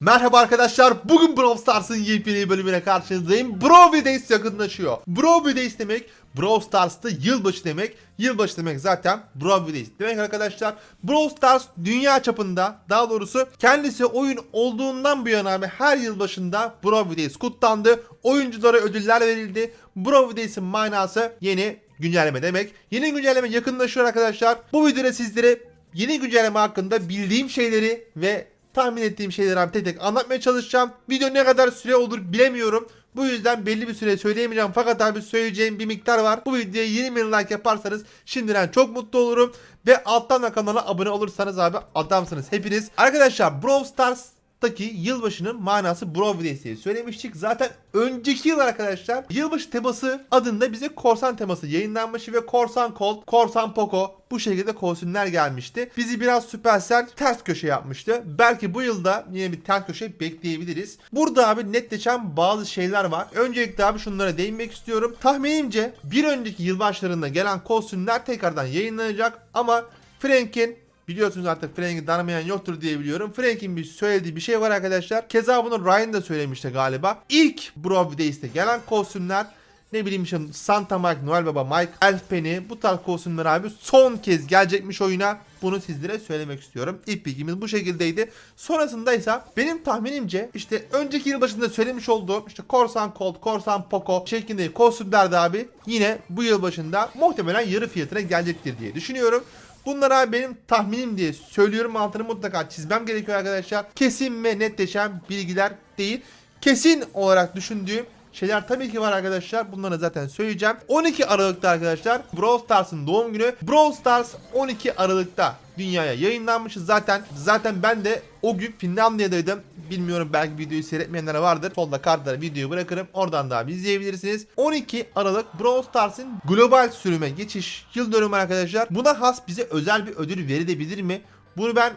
Merhaba arkadaşlar. Bugün Brawl Stars'ın yepyeni bölümüne karşınızdayım. Brawl Days yakınlaşıyor. Brawl Days demek Brawl Stars'ta yılbaşı demek. Yılbaşı demek zaten Brawl Days demek arkadaşlar. Brawl Stars dünya çapında daha doğrusu kendisi oyun olduğundan bu yana her yılbaşında Brawl Days kutlandı. Oyunculara ödüller verildi. Brawl Days'in manası yeni güncelleme demek. Yeni güncelleme yakınlaşıyor arkadaşlar. Bu videoda sizlere yeni güncelleme hakkında bildiğim şeyleri ve tahmin ettiğim şeyleri abi tek tek anlatmaya çalışacağım. Video ne kadar süre olur bilemiyorum. Bu yüzden belli bir süre söyleyemeyeceğim. Fakat abi söyleyeceğim bir miktar var. Bu videoya 20 bin like yaparsanız şimdiden çok mutlu olurum. Ve alttan da kanala abone olursanız abi adamsınız hepiniz. Arkadaşlar Brawl Stars Taki yılbaşının manası Days diye söylemiştik. Zaten önceki yıl arkadaşlar yılbaşı teması adında bize korsan teması yayınlanmış ve korsan Colt, korsan Poco bu şekilde kostümler gelmişti. Bizi biraz Supercell ters köşe yapmıştı. Belki bu yılda yine bir ters köşe bekleyebiliriz. Burada abi netleşen bazı şeyler var. Öncelikle abi şunlara değinmek istiyorum. Tahminimce bir önceki yılbaşlarında gelen kostümler tekrardan yayınlanacak ama Frank'in Biliyorsunuz artık Frank'i tanımayan yoktur diye biliyorum. Frank'in bir söylediği bir şey var arkadaşlar. Keza bunu Ryan da söylemişti galiba. İlk Brawl Days'te gelen kostümler ne bileyim işte Santa Mike, Noel Baba, Mike, Elf Penny bu tarz kostümler abi son kez gelecekmiş oyuna. Bunu sizlere söylemek istiyorum. İlk bilgimiz bu şekildeydi. Sonrasında ise benim tahminimce işte önceki yıl başında söylemiş olduğum işte Korsan Colt, Korsan Poco şeklinde kostümler de abi yine bu yıl başında muhtemelen yarı fiyatına gelecektir diye düşünüyorum. Bunlar abi benim tahminim diye söylüyorum altını mutlaka çizmem gerekiyor arkadaşlar. Kesin ve netleşen bilgiler değil. Kesin olarak düşündüğüm şeyler tabii ki var arkadaşlar. Bunları zaten söyleyeceğim. 12 Aralık'ta arkadaşlar Brawl Stars'ın doğum günü. Brawl Stars 12 Aralık'ta dünyaya yayınlanmış. Zaten zaten ben de o gün Finlandiya'daydım. Bilmiyorum belki videoyu seyretmeyenler vardır. Solda kartlara videoyu bırakırım. Oradan da izleyebilirsiniz. 12 Aralık Brawl Stars'ın global sürüme geçiş yıl dönümü arkadaşlar. Buna has bize özel bir ödül verilebilir mi? Bunu ben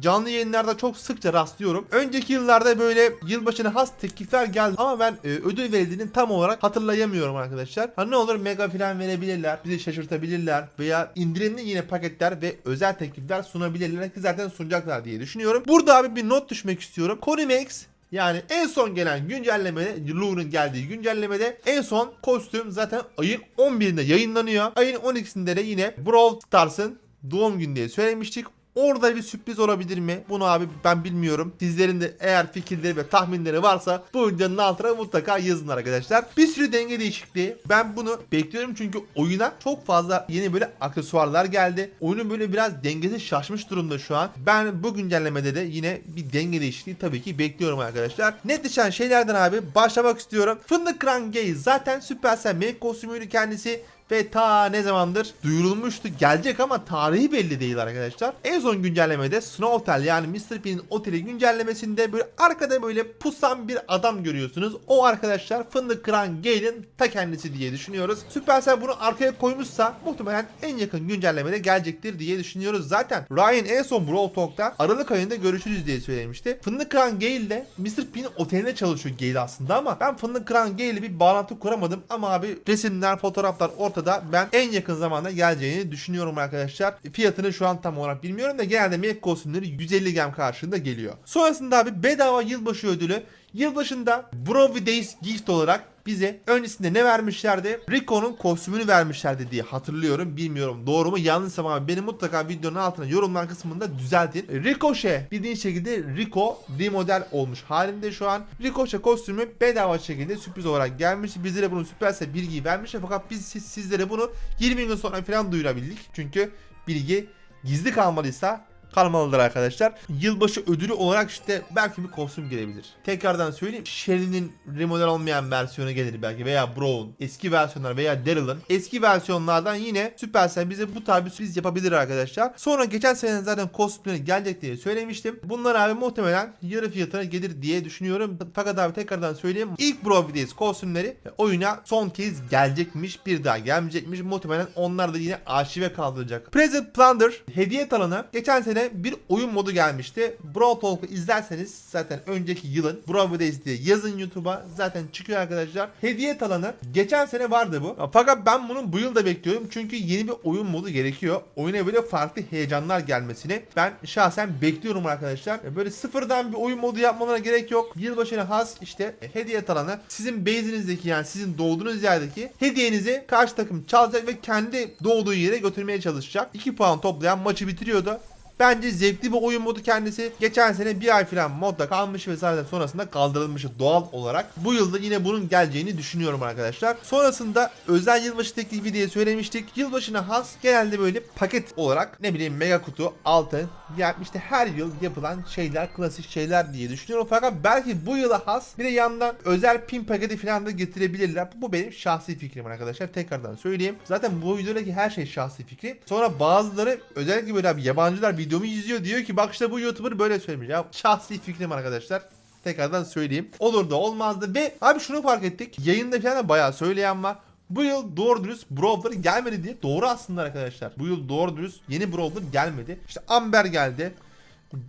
canlı yayınlarda çok sıkça rastlıyorum. Önceki yıllarda böyle yılbaşına has teklifler geldi ama ben e, ödül verildiğini tam olarak hatırlayamıyorum arkadaşlar. Ha ne olur mega falan verebilirler, bizi şaşırtabilirler veya indirimli yine paketler ve özel teklifler sunabilirler ki zaten sunacaklar diye düşünüyorum. Burada abi bir not düşmek istiyorum. Conimax yani en son gelen güncellemede, Lure'un geldiği güncellemede en son kostüm zaten ayın 11'inde yayınlanıyor. Ayın 12'sinde de yine Brawl Stars'ın doğum günü diye söylemiştik. Orada bir sürpriz olabilir mi? Bunu abi ben bilmiyorum. Sizlerin de eğer fikirleri ve tahminleri varsa bu videonun altına mutlaka yazın arkadaşlar. Bir sürü denge değişikliği. Ben bunu bekliyorum çünkü oyuna çok fazla yeni böyle aksesuarlar geldi. Oyunun böyle biraz dengesi şaşmış durumda şu an. Ben bu güncellemede de yine bir denge değişikliği tabii ki bekliyorum arkadaşlar. Net düşen şeylerden abi başlamak istiyorum. Fındık Kran Gay zaten Supercell main kostümüydü kendisi ve ta ne zamandır duyurulmuştu. Gelecek ama tarihi belli değil arkadaşlar. En son güncellemede Snowtel yani Mr. P'nin oteli güncellemesinde böyle arkada böyle pusan bir adam görüyorsunuz. O arkadaşlar fındık kıran Gale'in ta kendisi diye düşünüyoruz. Supercell bunu arkaya koymuşsa muhtemelen en yakın güncellemede gelecektir diye düşünüyoruz. Zaten Ryan en son Brawl Talk'ta Aralık ayında görüşürüz diye söylemişti. Fındık kıran Gale de Mr. P'nin oteline çalışıyor Gale aslında ama ben fındık kıran Gale'le bir bağlantı kuramadım ama abi resimler, fotoğraflar ortada. Ben en yakın zamanda geleceğini düşünüyorum arkadaşlar. Fiyatını şu an tam olarak bilmiyorum da genelde Mac kostümleri 150 gem karşılığında geliyor. Sonrasında abi bedava yılbaşı ödülü Yılbaşında Brawl Days gift olarak bize öncesinde ne vermişlerdi? Rico'nun kostümünü vermişlerdi diye hatırlıyorum. Bilmiyorum doğru mu yanlışsam abi beni mutlaka videonun altına yorumlar kısmında düzeltin. Ricochet bildiğin şekilde Rico remodel olmuş halinde şu an. Ricochet kostümü bedava şekilde sürpriz olarak gelmiş. Bizlere bunu süperse bilgiyi vermiş fakat biz siz, sizlere bunu 20 gün sonra falan duyurabildik. Çünkü bilgi gizli kalmalıysa kalmalıdır arkadaşlar. Yılbaşı ödülü olarak işte belki bir kostüm gelebilir. Tekrardan söyleyeyim. Shelly'nin remodel olmayan versiyonu gelir belki veya Brown eski versiyonlar veya Daryl'ın eski versiyonlardan yine Supercell bize bu tarz bir sürpriz yapabilir arkadaşlar. Sonra geçen sene zaten kostümleri gelecek diye söylemiştim. Bunlar abi muhtemelen yarı fiyatına gelir diye düşünüyorum. Fakat abi tekrardan söyleyeyim. İlk Days kostümleri oyuna son kez gelecekmiş. Bir daha gelmeyecekmiş. Muhtemelen onlar da yine arşive kaldıracak. Present Plunder hediye talanı geçen sene bir oyun modu gelmişti. Brawl Talk'u izlerseniz zaten önceki yılın Brawl Days diye yazın YouTube'a zaten çıkıyor arkadaşlar. Hediye talanı geçen sene vardı bu. Fakat ben bunu bu yıl da bekliyorum. Çünkü yeni bir oyun modu gerekiyor. Oyuna böyle farklı heyecanlar gelmesini ben şahsen bekliyorum arkadaşlar. Böyle sıfırdan bir oyun modu yapmalarına gerek yok. Yılbaşına has işte hediye talanı sizin base'inizdeki yani sizin doğduğunuz yerdeki hediyenizi karşı takım çalacak ve kendi doğduğu yere götürmeye çalışacak. 2 puan toplayan maçı bitiriyordu. Bence zevkli bir oyun modu kendisi. Geçen sene bir ay falan modda kalmış ve zaten sonrasında kaldırılmıştı doğal olarak. Bu yılda yine bunun geleceğini düşünüyorum arkadaşlar. Sonrasında özel yılbaşı teklifi diye söylemiştik. Yılbaşına has genelde böyle paket olarak ne bileyim mega kutu, altın yani işte her yıl yapılan şeyler, klasik şeyler diye düşünüyorum. Fakat belki bu yıla has bir de yandan özel pin paketi falan da getirebilirler. Bu benim şahsi fikrim arkadaşlar. Tekrardan söyleyeyim. Zaten bu videodaki her şey şahsi fikri. Sonra bazıları özellikle böyle yabancılar videomu izliyor diyor ki bak işte bu YouTuber böyle söylemiş. Ya şahsi fikrim arkadaşlar. Tekrardan söyleyeyim. Olur da olmazdı ve abi şunu fark ettik. Yayında falan bayağı söyleyen var. Bu yıl doğru dürüst Brawler gelmedi diye doğru aslında arkadaşlar. Bu yıl doğru dürüst yeni Brawler gelmedi. İşte Amber geldi.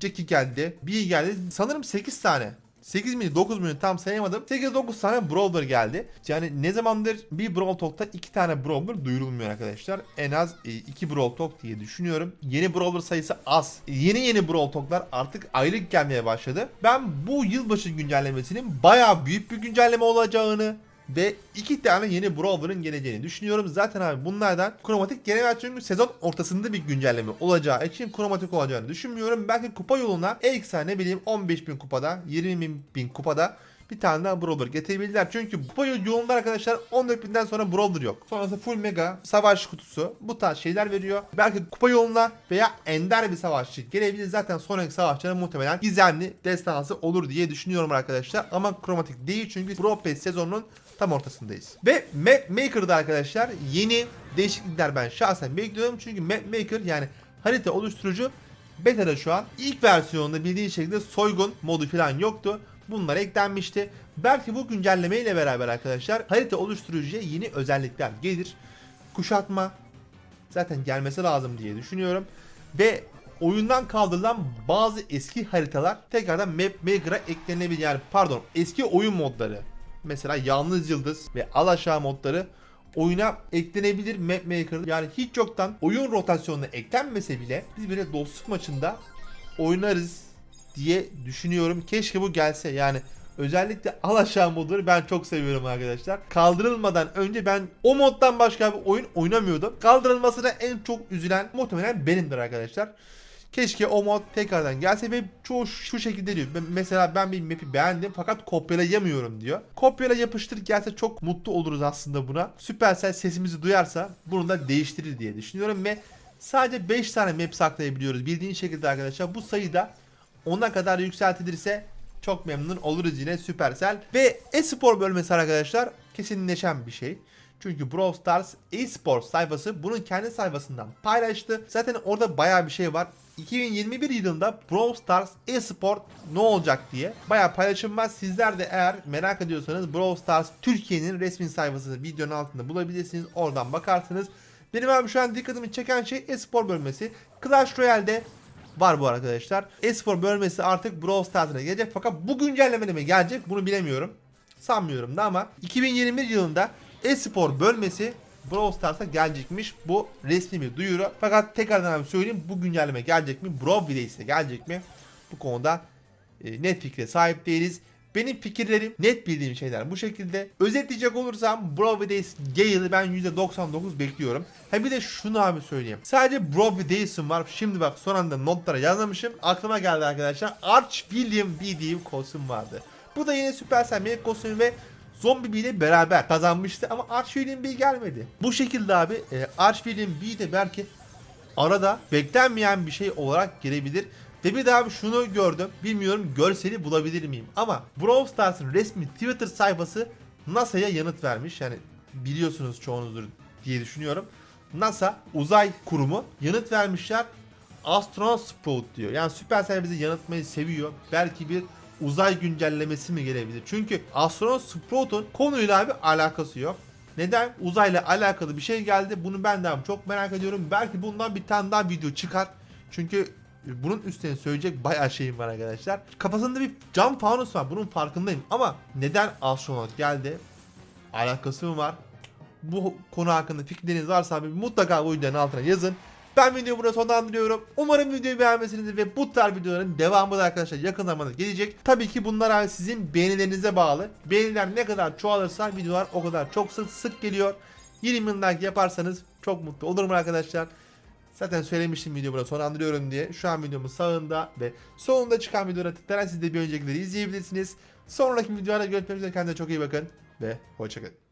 Jackie geldi. Bee geldi. Sanırım 8 tane. 8 miydi 9 muydu tam sayamadım. 8-9 tane Brawler geldi. Yani ne zamandır bir Brawl Talk'ta 2 tane Brawler duyurulmuyor arkadaşlar. En az 2 Brawl Talk diye düşünüyorum. Yeni Brawler sayısı az. Yeni yeni Brawl Talk'lar artık aylık gelmeye başladı. Ben bu yılbaşı güncellemesinin bayağı büyük bir güncelleme olacağını ve iki tane yeni Brawler'ın geleceğini düşünüyorum. Zaten abi bunlardan kromatik gelemez çünkü sezon ortasında bir güncelleme olacağı için kromatik olacağını düşünmüyorum. Belki kupa yoluna ekstra ne bileyim 15.000 kupada 20.000 kupada bir tane daha Brawler getirebilirler. Çünkü kupa yolunda arkadaşlar 14.000'den sonra Brawler yok. Sonrası full mega savaş kutusu bu tarz şeyler veriyor. Belki kupa yoluna veya ender bir savaşçı gelebilir. Zaten sonraki savaşçıların muhtemelen gizemli destansı olur diye düşünüyorum arkadaşlar. Ama kromatik değil çünkü Brawl Pass sezonunun tam ortasındayız. Ve Map Maker'da arkadaşlar yeni değişiklikler ben şahsen bekliyorum. Çünkü Map Maker yani harita oluşturucu beta'da şu an. ilk versiyonunda bildiğin şekilde soygun modu falan yoktu. Bunlar eklenmişti. Belki bu güncelleme ile beraber arkadaşlar harita oluşturucuya yeni özellikler gelir. Kuşatma zaten gelmesi lazım diye düşünüyorum. Ve oyundan kaldırılan bazı eski haritalar tekrardan Map Maker'a eklenebilir. Yani pardon eski oyun modları mesela Yalnız Yıldız ve Alaşağı modları oyuna eklenebilir Map Maker'da. Yani hiç yoktan oyun rotasyonuna eklenmese bile biz böyle dostluk maçında oynarız diye düşünüyorum. Keşke bu gelse yani özellikle Alaşağı modları ben çok seviyorum arkadaşlar. Kaldırılmadan önce ben o moddan başka bir oyun oynamıyordum. Kaldırılmasına en çok üzülen muhtemelen benimdir arkadaşlar. Keşke o mod tekrardan gelse ve çoğu şu şekilde diyor. Mesela ben bir map'i beğendim fakat kopyalayamıyorum diyor. Kopyala yapıştır gelse çok mutlu oluruz aslında buna. Supercell sesimizi duyarsa bunu da değiştirir diye düşünüyorum ve sadece 5 tane map saklayabiliyoruz. Bildiğin şekilde arkadaşlar bu sayı da 10'a kadar yükseltilirse çok memnun oluruz yine Supercell. Ve e-spor bölmesi arkadaşlar kesinleşen bir şey. Çünkü Brawl Stars e-spor sayfası bunun kendi sayfasından paylaştı. Zaten orada bayağı bir şey var. 2021 yılında Brawl Stars e-spor ne olacak diye bayağı paylaşım var. Sizler de eğer merak ediyorsanız Brawl Stars Türkiye'nin resmi sayfasını videonun altında bulabilirsiniz. Oradan bakarsınız. Benim abi şu an dikkatimi çeken şey e-spor bölmesi. Clash Royale'de var bu arkadaşlar. Espor bölmesi artık Brawl Stars'ına gelecek fakat bu güncellemede mi gelecek bunu bilemiyorum. Sanmıyorum da ama 2021 yılında Espor bölmesi Brawl Stars'a gelecekmiş. Bu resmi bir duyuru. Fakat tekrardan abi söyleyeyim bu güncelleme gelecek mi? Brawl Village'de gelecek mi? Bu konuda e, net fikre sahip değiliz. Benim fikirlerim net bildiğim şeyler bu şekilde. Özetleyecek olursam Brawl Days Gale'ı ben %99 bekliyorum. Ha bir de şunu abi söyleyeyim. Sadece Brawl Days'im var. Şimdi bak son anda notlara yazmamışım. Aklıma geldi arkadaşlar. Arch William B bir kostüm vardı. Bu da yine Supercell Melek kostümü ve Zombie B ile beraber kazanmıştı ama Arch William B gelmedi. Bu şekilde abi e, Arch William B de belki arada beklenmeyen bir şey olarak gelebilir. Ve bir daha şunu gördüm. Bilmiyorum görseli bulabilir miyim? Ama Brawl Stars'ın resmi Twitter sayfası NASA'ya yanıt vermiş. Yani biliyorsunuz çoğunuzdur diye düşünüyorum. NASA uzay kurumu yanıt vermişler. Astronaut diyor. Yani Supercell bizi yanıltmayı seviyor. Belki bir uzay güncellemesi mi gelebilir? Çünkü Astronaut Sprout'un konuyla abi alakası yok. Neden? Uzayla alakalı bir şey geldi. Bunu ben de çok merak ediyorum. Belki bundan bir tane daha video çıkar. Çünkü bunun üstüne söyleyecek bayağı şeyim var arkadaşlar. Kafasında bir cam fanus var. Bunun farkındayım. Ama neden astronot geldi? Alakası mı var? Bu konu hakkında fikirleriniz varsa abi mutlaka bu videonun altına yazın. Ben videoyu burada sonlandırıyorum. Umarım videoyu beğenmişsinizdir ve bu tarz videoların devamı da arkadaşlar yakın zamanda gelecek. Tabii ki bunlar abi sizin beğenilerinize bağlı. Beğeniler ne kadar çoğalırsa videolar o kadar çok sık sık geliyor. 20 bin like yaparsanız çok mutlu olurum arkadaşlar. Zaten söylemiştim burada sonlandırıyorum diye. Şu an videomun sağında ve solunda çıkan videolara tıklayarak siz de bir öncekileri izleyebilirsiniz. Sonraki videolarda görüşmek üzere kendinize çok iyi bakın ve hoşçakalın.